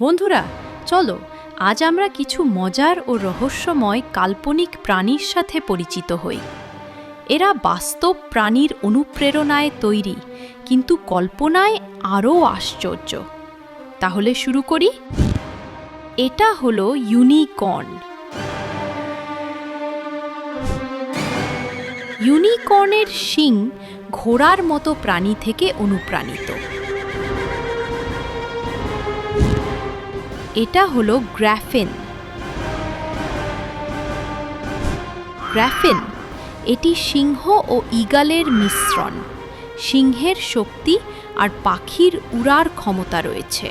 বন্ধুরা, চলো, আজ আমরা কিছু মজার ও রহস্যময় কাল্পনিক প্রাণীর সাথে পরিচিত হই। এরা বাস্তব প্রাণীর অনুপ্রেরণায় তৈরি, কিন্তু কল্পনায় আরও আশ্চর্য। তাহলে শুরু করি। এটা হলো ইউনিকর্ন। ইউনিকর্নের শিং ঘোড়ার মতো প্রাণী থেকে অনুপ্রাণিত। এটা হলো গ্রাফিন। গ্রাফিন, এটি সিংহ ও ইগালের মিশ্রণ। সিংহের শক্তি আর পাখির উড়ার ক্ষমতা রয়েছে।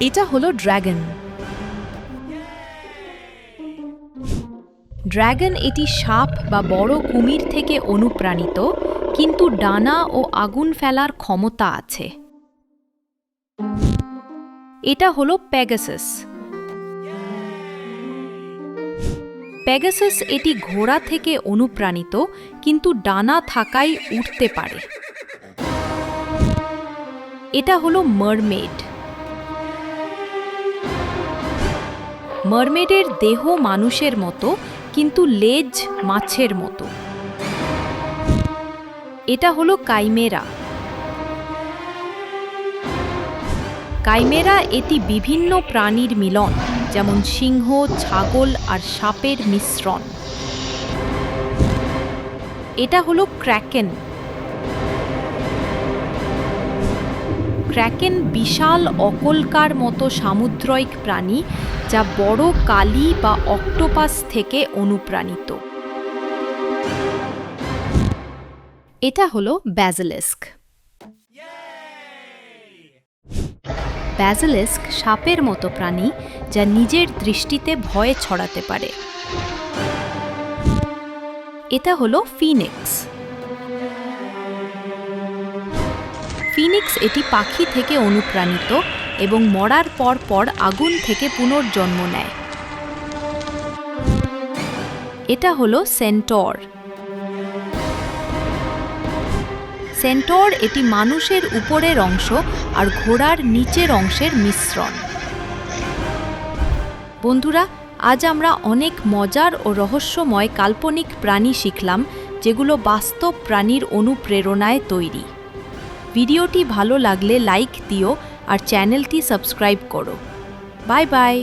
এটা হলো ড্র্যাগন ড্র্যাগন এটি সাপ বা বড় কুমির থেকে অনুপ্রাণিত, কিন্তু ডানা ও আগুন ফেলার ক্ষমতা আছে। এটা হলো প্যাগাসাস প্যাগাসাস এটি ঘোড়া থেকে অনুপ্রাণিত, কিন্তু ডানা থাকায় উঠতে পারে। এটা হলো মারমেড মারমেডের দেহ মানুষের মতো, কিন্তু লেজ মাছের মতো। এটা হলো কাইমেরা কাইমেরা এটি বিভিন্ন প্রাণীর মিলন, যেমন সিংহ, ছাগল আর সাপের মিশ্রণ। এটা হলো ক্র্যাকেন। ক্র্যাকেন বিশাল, অকলকার মতো সামুদ্রিক প্রাণী, যা বড় কালি বা অক্টোপাস থেকে অনুপ্রাণিত। এটা হলো ব্যাজেলেস্ক ব্যাজেলেস্ক সাপের মতো প্রাণী যা নিজের দৃষ্টিতে ভয়ে ছড়াতে পারে। এটা হলো ফিনিক্স। ফিনিক্স এটি পাখি থেকে অনুপ্রাণিত এবং মরার পর পর আগুন থেকে পুনর্জন্ম নেয়। এটা হলো সেন্টর। সেন্টর এটি মানুষের উপরের অংশ আর ঘোড়ার নিচের অংশের মিশ্রণ। বন্ধুরা, আজ আমরা অনেক মজার ও রহস্যময় কাল্পনিক প্রাণী শিখলাম, যেগুলো বাস্তব প্রাণীর অনুপ্রেরণায় তৈরি। ভিডিওটি ভালো লাগলে লাইক দিও আর চ্যানেলটি সাবস্ক্রাইব করো। Bye bye.